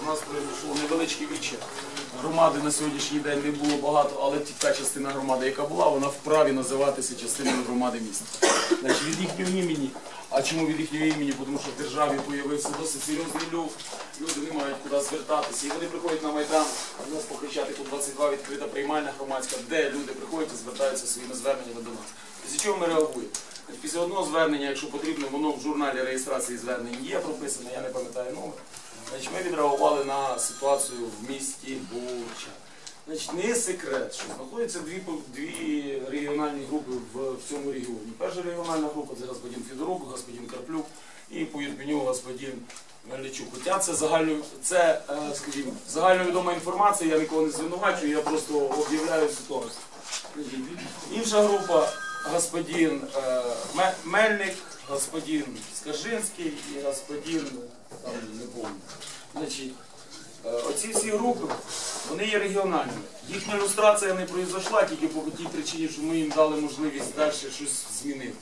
У нас пройшло невеличке віче. Громади на сьогоднішній день не було багато, але та частина громади, яка була, вона вправі називатися частиною громади міста. Значить, від їхнього імені. А чому від їхнього імені? Тому що в державі появився досить серйозний люф, люди не мають куди звертатися. І вони приходять на Майдан, в нас по Хрещатику 22 відкрита приймальна громадська, де люди приходять і звертаються своїми зверненнями до нас. Після чого ми реагуємо? Після одного звернення, якщо потрібно, воно в журналі реєстрації звернень є прописано, я не пам'ятаю номер. Значить, ми відреагували на ситуацію в місті Буча. Значить, не секрет, що знаходяться дві, дві регіональні групи в, в цьому регіоні. Перша регіональна група це господин Федорук, господин Карплюк і по Єрпеню господин Мельничук. Хоча це загально, це, е, скажімо, загальновідома інформація, я нікого не звинувачую, я просто об'являю ситуацію. Інша група господин е, Мельник, господин Скажинський і господин там не помню. Значить, е, оці всі групи, вони є регіональними. Їхня люстрація не пройшла тільки по тій причині, що ми їм дали можливість далі щось змінити.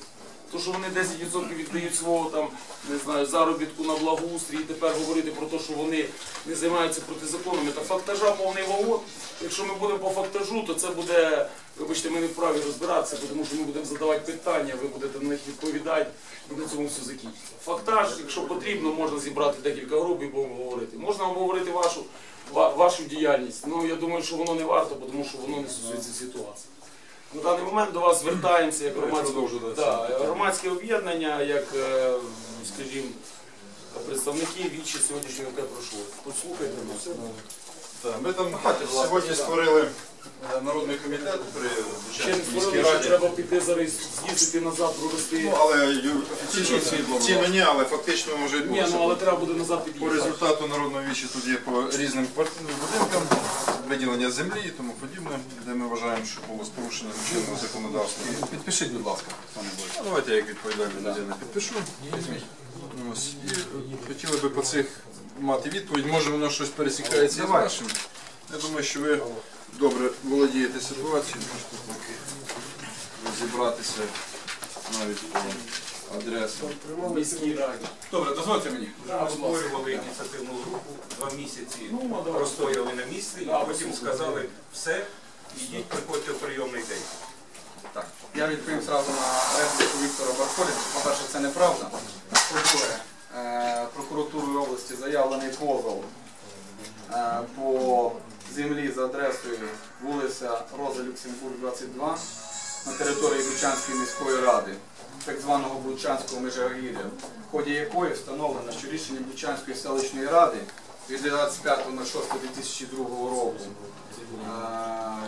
То, що вони 10% віддають свого там, не знаю, заробітку на благоустрій, і тепер говорити про те, що вони не займаються протизаконами, та фактажа повний вагон. Якщо ми будемо по фактажу, то це буде, вибачте, ми не вправі розбиратися, тому що ми будемо задавати питання, ви будете на них відповідати, і на цьому все закінчиться. Фактаж, якщо потрібно, можна зібрати декілька груп і обговорити. Можна обговорити вашу, ва- вашу діяльність. Ну я думаю, що воно не варто, тому що воно не стосується ситуації. На даний момент до вас звертаємося як громадське, да, громадське об'єднання, як, е, скажімо, представники вічі сьогоднішнього яке пройшло. Послухайте нас. Так, Ми там сьогодні створили е, народний комітет при Ще не Бучанській міській створили, що раді. треба піти зараз з'їздити назад, провести. Ну, але ю- офіційно офіційно ні, але фактично вже Ні, ну але треба буде назад По під'їхати. результату народного вічі тут є по різним квартирним будинкам, виділення землі і тому подібне, де ми вважаємо, що було з порушенням чинного законодавства. Підпишіть, будь ласка, пане Борис. Ну, Давайте я як відповідальна людина підпишу. Ось. І хотіли би по цих мати відповідь. Може воно щось пересікається з нашим. Я думаю, що ви добре володієте ситуацією, можете розібратися навіть по адресам. В міській раді. Добре, дозвольте мені. Створювали ініціативну групу, два місяці Ну, простояли на місці, і потім сказали, все, ідіть, приходьте в прийомний день. Так, я відповім зразу на репліку Віктора Барколі. По-перше, це неправда. По-друге, е, прокуратурою області заявлений позов е, по землі за адресою вулиця Роза Люксембург, 22 на території Бучанської міської ради, так званого Бучанського межагір'я, в ході якої встановлено, що рішенням Бучанської селищної ради від 25.06.2002 року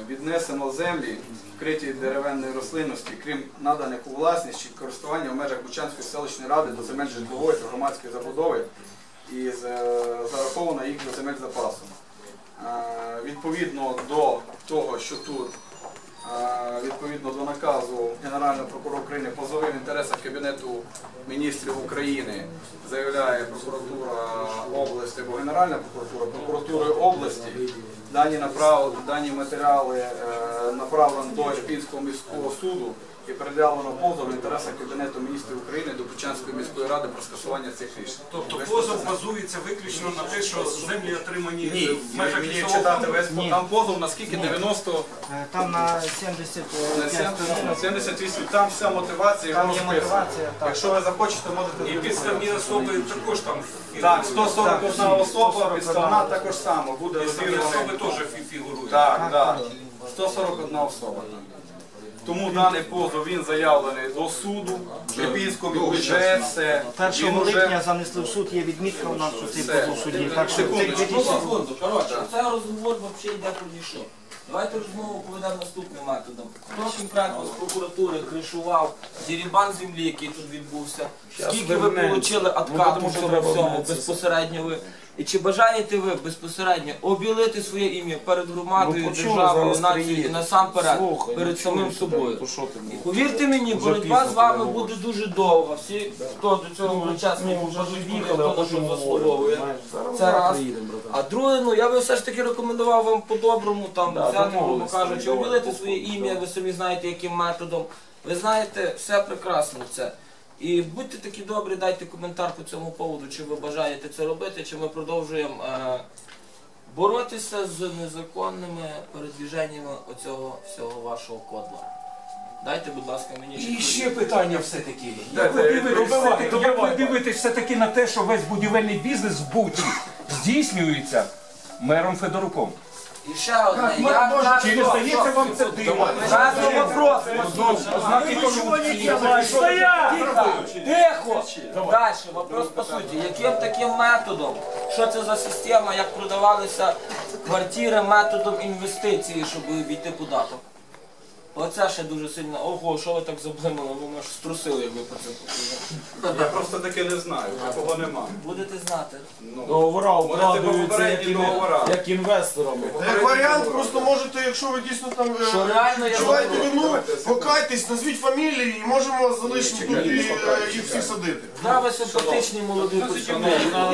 віднесено землі, вкриті деревенної рослинності, крім наданих у власність чи користування в межах Бучанської селищної ради до земель житлової та громадської забудови і зараховано їх до земель запасу. Відповідно до того, що тут відповідно до наказу Генерального прокурора України позови в інтересах Кабінету міністрів України заявляє прокуратура області або Генеральна прокуратура прокуратури області. Дані направ, дані матеріали е, направлено до Ірпінського міського суду і передавлено позов в інтересах Кабінету міністрів України до Бучанської міської ради про скасування цих рішень. Тобто позов базується виключно на те, що землі отримані Ні, в межах мені лісового читати фонду. весь по- там позов наскільки 90 Е, Там на 75 на 70, 78, там вся мотивація. Там є вписано. мотивація, так. Якщо ви захочете, можете І підставні особи також там Так, фігурують. 141 особа, 141 підставна також само буде Підставні розірвана. особи теж фі- фігурують. Так, так. 141 особа. Тому даний позов він заявлений до суду, Липінського бюджет, все. 1 Він уже- липня занесли в суд, є відмітка у нас, цей Все. позов в суді. Так що Секундочку. Ну, дітей- секунду, коротше, це розговор взагалі йде про ніщо. Давайте розмову поведемо наступним методом. Хто конкретно з прокуратури кришував дірібан землі, який тут відбувся? Скільки ви отримали откату тому в цьому всьому безпосередньо ви? І чи бажаєте ви безпосередньо обілити своє ім'я перед громадою, Ну, почули, державою, зараз нацією і приїде. насамперед Слухай, перед ну, самим чуєш, собою? то що ти мені? Повірте мені, Вже боротьба пізно з вами переговориш. буде дуже довга. Всі, хто до цього причасний, а хто на що заслуговує. Це раз. А друге, ну я би все ж таки рекомендував вам по-доброму там Да, взяти, грубо домовились, кажучи, давай, обілити своє ім'я, ви самі знаєте, яким методом. Ви знаєте, все прекрасно це. І будьте такі добрі, дайте коментар по цьому поводу, чи ви бажаєте це робити, чи ми продовжуємо е, боротися з незаконними передвіженнями оцього всього вашого кодла. Дайте, будь ласка, мені ще І ще питання все-таки. Як ви дивитесь, все-таки, як ви дивитесь все-таки на те, що весь будівельний бізнес в Буті здійснюється мером Федоруком? І ще одне. Я Чи не здається вам це дивно? Разом вопрос. Знаки корупції. Тихо! Далі, вопрос по суті. Яким таким методом? Що це за система, як продавалися квартири методом інвестиції, щоб обійти податок? Оце ще дуже сильно. Ого, що ви так заблимали? Ви мене ж струсили, якби про це показали. Я просто таке не знаю, такого немає. Будете знати. Договора Можете укладаються як, попередні інве- договора. як інвесторами. Як варіант, просто можете, якщо ви дійсно там е, Що реально я забув. вину, покайтесь, назвіть фамілії і можемо залишити тут і е, їх всіх садити. Да, ви симпатичний молодий почтальон.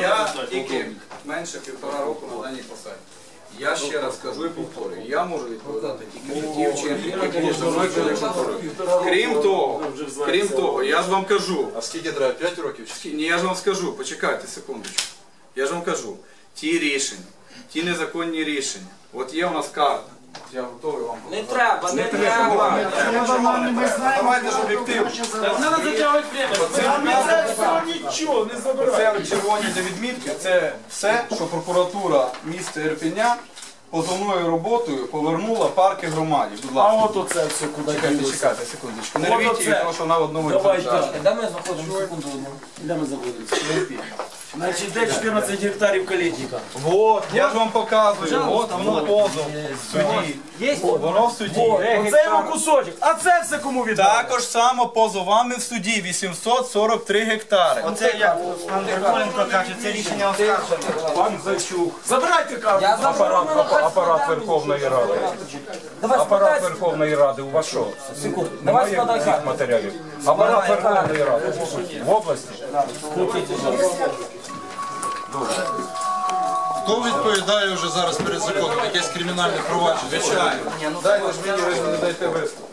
Я тільки менше півтора року на даній посаді. Я ще раз кажу і повторюю, я можу відповідати тільки за ті вчинки, які повторюю. Крім того, крім того, я ж вам кажу, А скільки треба? 5 років? Ні, ні, я ж вам скажу, почекайте секундочку. Я ж вам кажу, ті рішення, ті незаконні рішення. От є у нас карта. Я готовий вам Не треба, не треба. Давайте ж об'єктивно. Нічого, не Це червоні для відмітки, це все, що прокуратура міста Ірпеня позовною роботою повернула парки громаді. Будь ласка. А от оце все куди Чекайте, ділося. чекайте, секундочку. Не От рвіть оце. її, тому що вона в одному Давай екземплярі. так. Де ми знаходимо секунду одну? Де ми знаходимося? Значить, де 14 гектарів калітника? Вот, я ж вам показую. От воно позов в суді. Воно в суді. Оце його кусочок. А це все кому віддали? Також само позовами в суді 843 гектари. Оце як пан Верхоленко каже, це рішення оскарження. Пан Зайчук. Забирайте карту. Я мене Апарат Верховної Ради. Апарат. Верховної Ради у вас що? Секунду. Давай Немає складай цих карту. матеріалів. Апарат Верховної Ради в області. Хто відповідає вже зараз перед законом? Якесь кримінальне провадження? Звичайно. Дайте ж мені ви не дайте виступ.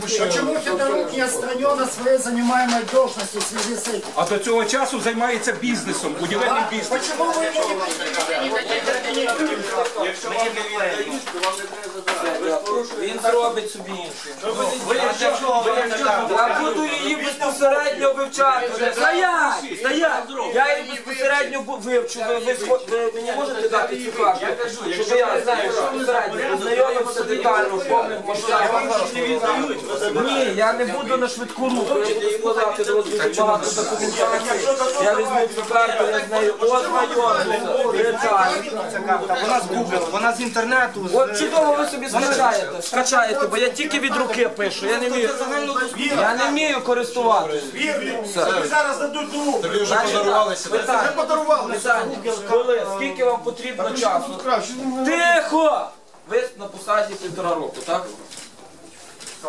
Почему Федорук не отстранен от своей занимаемой должности в связи с этим? А до цього часу займається бізнесом, будівельним бізнесом. Почему вы ему не Він зробить собі інше. Я буду її безпосередньо вивчати. Стоять! Стоять! Я її безпосередньо вивчу. Ви, мені можете дати цю карту? Щоб я знаю, що безпосередньо ознайомився детально в повних масштабах. Ні, я не буду на швидку руку. Я буду складати до вас дуже багато документації. Я візьму цю карту, я з нею ознайомлюся. Вона з Google, вона з інтернету. От чудово ви собі скачаєте, скачаєте, бо я тільки від руки пишу, я не вмію, я не вмію користуватися. Зараз дадуть другу. Тобі вже подарувалися. Питання, питання, коли, скільки вам потрібно часу? Тихо! Ви на посаді півтора року, так?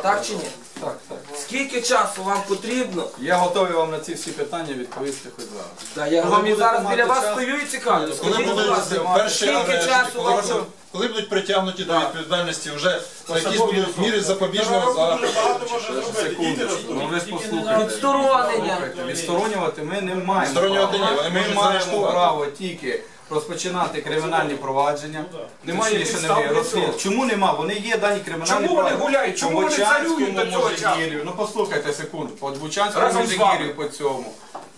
Так чи ні? Так, так. Скільки часу вам потрібно? Я готовий вам на ці всі питання відповісти хоч зараз. Та я вам зараз біля вас стою і цікавлю. Скажіть, будь ласка, скільки часу вам будуть- коли будуть притягнуті до відповідальності вже за якісь будуть міри запобіжного. Секундочку. Ну ви ж послухайте. відсторонення? Відсторонювати ми не маємо. Відсторонювати права. вони Ми маємо заарештувати. право тільки розпочинати кримінальні провадження. Немає Точніше, підстав немає для цього. Чому нема? Вони є дані кримінальні Чому вони провадження. гуляють? Чому По вони Бучанському царюють до цього часу? Можигір'ю. Ну послухайте секунду. По Бучанському Разом з вами. Можигір'ю по цьому.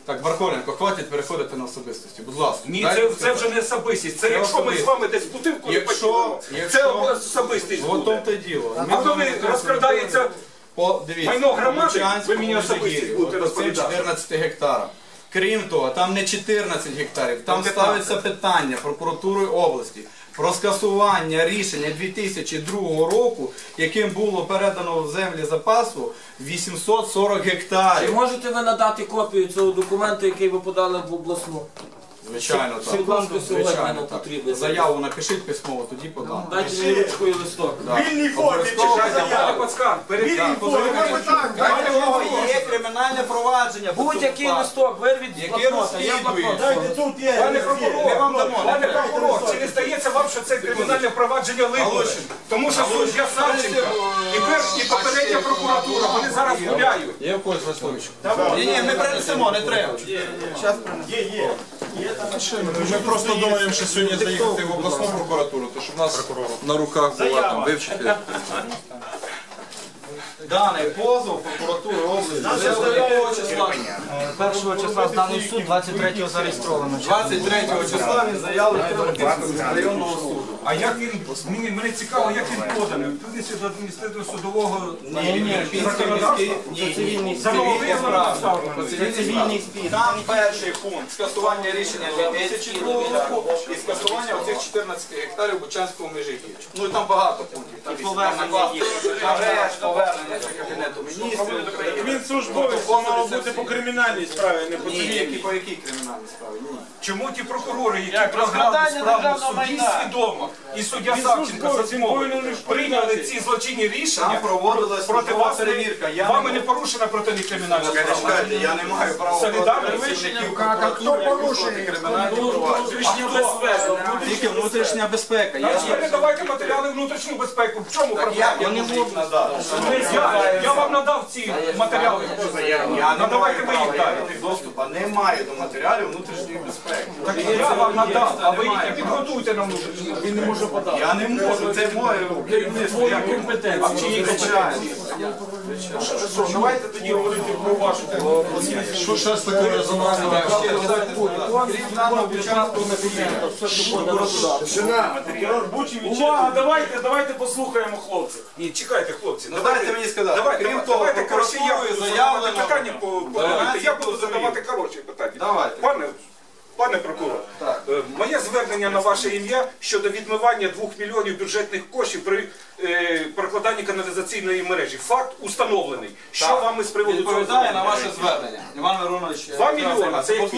Так, Бархоленко, хватить переходити на особистості. Будь ласка. Ні, дайте це, це сказати. вже не особистість. Це Це якщо ми з особистість. вами десь в бутилку не Якщо- почуємо, це якщо- особистість От буде. то й діло. Ми А з коли не розкрадається По, дивіться, майно громади, Бучанському ви мені особистість будете от по розповідати. 14 гектарів. Крім того, там не 14 гектарів, там ставиться питання прокуратурою області про скасування рішення 2002 року, яким було передано в землі запасу 840 Чи гектарів. можете ви надати копію цього документу, який ви подали в обласну? Звичайно, так. Світланку сьогодні Звичайно, нам так. потрібно. Заяву напишіть письмово, тоді подам. Дайте мені ручку і листок. Вільній формі Чекайте, чекайте. пане Пацкан, Вільній формі. питання. Дайте мова, є кримінальне провадження. по Будь-який цьому листок вирвіть з Яке блокнота. Я розслідує? блокнот. Дайте тут є. Пане Ми прокурор, вам дамо. пане прокурор, чи не здається вам, що це кримінальне провадження липове. Тому що суддя Савченко і, пер, і попередня прокуратура, вони зараз гуляють. Є в когось листовичок? Ні, ні, ми принесемо, не треба. Ми просто думаємо, що сьогодні заїхати в обласну прокуратуру, то щоб нас на руках була там вивчити. Даний позов прокуратури області заявленого числа. Першого числа зданий в суд, 23-го зареєстровано. 23 числа він Кіровоградського районного суду. А як він, мені, цікаво, як він поданий. Відповідності до адміністративного судового Ні, ні, Пінський ні, Цивільний спір. Цивільні справи. Це цивільний спір. Там перший пункт скасування рішення 2002 року і скасування оцих 14 гектарів Бучанського межиків. Ну і там багато пунктів. Там повернення їх. арешт, повернення до Кабінету міністрів Він службовець, мало бути по кримінальній справі, а не по Ні, які цивільній. по якій кримінальній справі? Ні. Чому ті прокурори, які Як? програли Розкрадання справу в державного суді майна. свідомо, і суддя Він Савченко службовець, він повинен лише прийняли ці злочинні Там рішення, проводилась проти службова вас перевірка. Я вами не не порушена проти них кримінальна Чекайте, справа. чекайте, я не маю права Солідарне проти працівників а прокуратури хто порушує? Внутрішня безпека. Тільки внутрішня безпека. Я Значить, передавайте матеріали внутрішню безпеку. В чому проблема? як я не можу надати? Я, я вам надав ці матеріали. Давайте маю мені далі. їх доступу, немає до матеріалів внутрішньої безпеки. Так я вам надав, а ви їх і підготуйте на внутрішню. Він не може подати. Я не можу, це моє керівництво. Твої компетенція. чи її Звичайно. Що, давайте тоді говорити про вашу Що ще з такою резонансною? Крім Увага, давайте, давайте послухаємо хлопців. Ні, чекайте, хлопці. Ну, дайте мені сказати. Давайте, Крім того, давайте, коротше, я буду задавати питання по, по Я буду задавати коротші питання. Давайте. Пане, пане прокурор, е, моє звернення на ваше ім'я щодо відмивання 2 мільйонів бюджетних коштів при е, прокладанні каналізаційної мережі. Факт установлений. Що Так. вам із приводу цього Відповідає на ваше звернення. Іван Миронович. Два мільйони, це як.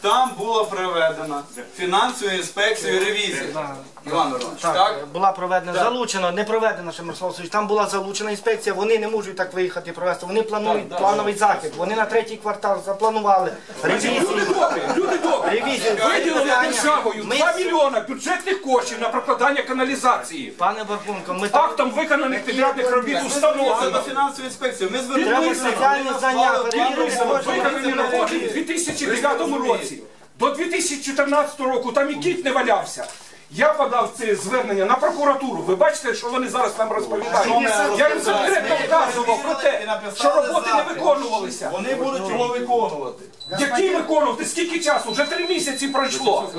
Там була проведена фінансова інспекція і ревізія. Іван Миронович, Так, так? була проведена, залучена, не проведена ще Мирослав Васильович, там була залучена інспекція, вони не можуть так виїхати провести, вони планують плановий захід, вони на третій квартал запланували ревізію. Люди добрі, люди добрі. Ревізію. Виділили державою Ми- 2 мільйона бюджетних коштів на прокладання каналізації. Пане Бархунко, ми так Актом виконаних підрядних робіт Це установлено. до фінансової інспекції. Ми треба звернулися. спеціальні знання перевірити кожен виконані роботи в 2009 році. До 2014 року там і кіт не валявся. Я подав це звернення на прокуратуру. Ви бачите, що вони зараз нам розповідають. Я їм конкретно вказував про те, що роботи не виконувалися. Вони будуть його виконувати. Які виконувати? Скільки часу? Вже три місяці пройшло.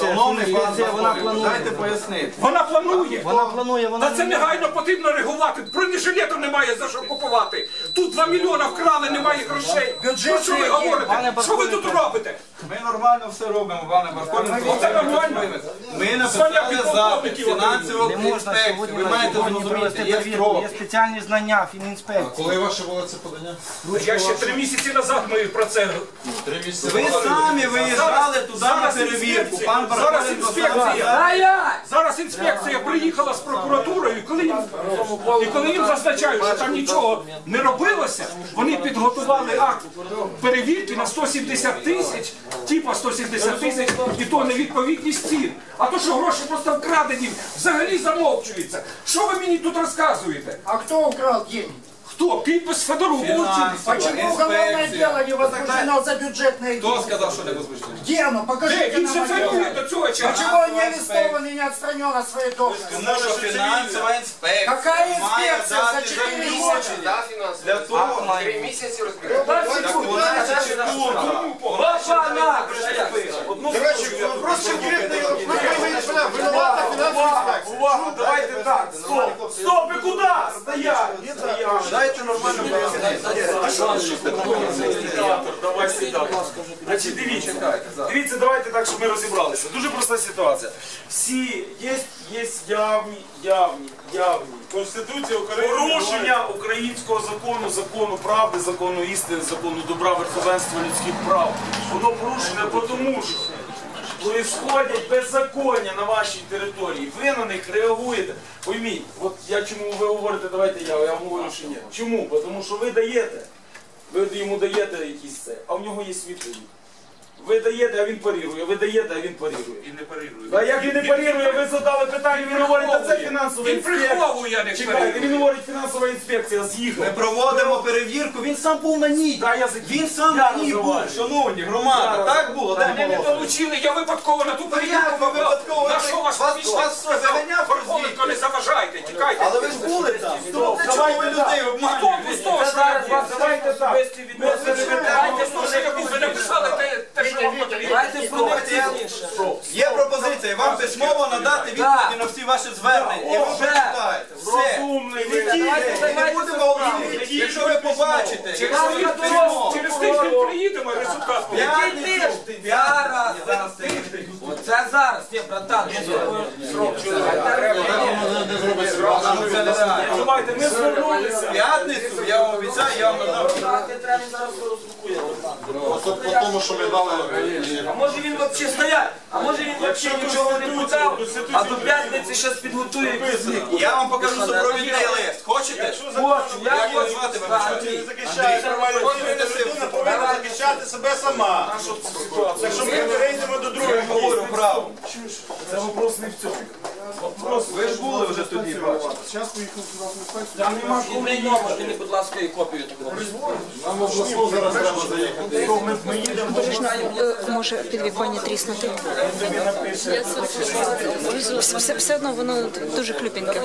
Шановний пан дайте пояснити. Вона планує. Вона планує, вона Та це негайно потрібно реагувати. Бронежилету немає за що купувати. Тут 2 мільйона вкрали, немає грошей. Про що ви говорите? Що ви тут робите? Ми нормально все робимо, пане Барконенко. Це нормально. Ми написали запит фінансову не можна інспекцію. сьогодні Ви на маєте сьогодні зрозуміти, провести є перевірку, є спеціальні знання фінінспекції. Коли ваше було це подання? Я ще три місяці назад ми про це. Три місяці. Ви самі виїжджали туди на зараз перевірку. інспекція. Пан Зараз інспекція. Інспекція приїхала з прокуратурою, і коли їм, і коли їм зазначають, що там нічого не робилося, вони підготували акт перевірки на 170 тисяч, типа 170 тисяч, і то невідповідність цін. А то, що гроші просто вкрадені, взагалі замовчуються. Що ви мені тут розказуєте? А хто вкрав деньги? Хто? Підпис Федорук. Фінансова Почему уголовное інспекція. дело не возбуждено за бюджетные Хто деньги? сказав, що не возбуждено? Где оно? Де? Покажите Він нам же отдел. царює до цього часу. Почему он не арестован и не отстранен от своей должности? Тому що фінансова інспекція Какая має инспекция за дати 4 заміщення месяца? для того, Три місяці розбирати. так вона це секунду. Просто конкретно виновата фінансова інспекція. Увага, давайте так. Стоп, стоп, і куди? Стоять. Дайте нормально. Давай сідати. Значить, дивіться, дивіться, давайте так, щоб ми розібралися. Дуже проста ситуація. Всі є, є явні, явні, явні. Конституція України. Порушення українського закону, закону правди, закону істини, закону добра, верховенства людських прав. Воно порушене тому, що происходять беззаконня на вашій території. Ви на них реагуєте. Пойміть, от я чому ви говорите, давайте я, я вам говорю, що ні. Чому? Тому що ви даєте, ви йому даєте якісь це, а в нього є відповідь. Ви даєте, а він парірує, ви даєте, а він парірує. І не парирує. А як він не парірує, ви задали питання, він говорить, та це фінансова Він інспекція. приховує, а не Чекайте, він говорить, фінансова інспекція з'їхала. Ми проводимо перевірку, він сам був на ній. Да, я за- Він сам Я на ній був, шановні, громада, так було? Так Мене не було. долучили, я випадково на ту перевірку як ви попав. випадково? На що вас Вас- помічник вас сказав? заганяв Верховенко, не заважайте, тікайте. Але ви ж були там. Ну, для чого ви людей Хто обманюєте? пустого Це зараз вас Давайте так. особисті відносини. Давайте про них Ви написали те, Давайте про них пізніше. Є пропозиція вам письмово надати відповіді на всі ваші звернення. І ви прочитаєте. Все. Розумний не і будемо говорити. Якщо ви побачите, Через якщо ви тиждень- письмо, Через тиждень приїдемо, результат. буде. Який тиждень? П'ять зараз Оце зараз, ні, братан. це не реально. Давайте, ми звернулися. п'ятницю, я вам обіцяю, я вам. Треба зараз розрукує. Тому що ми дали А може він взагалі стоять? А може він взагалі нічого не подав, а до п'ятниці щось підготує. Я вам покажу супровідний. Хочете? Хочу, я Як вас звати вибачте? Андрій. захищає нормально. Людина повинна захищати себе сама. Так що ми перейдемо до другого говорю правду. Це вопрос не в цьому. Вопрос. Ви ж були вже тоді, бачите. Там нема коли номер, мені, будь ласка, і копію такого. Е, може підвіконня тріснути. Все, одно воно дуже хлюпеньке.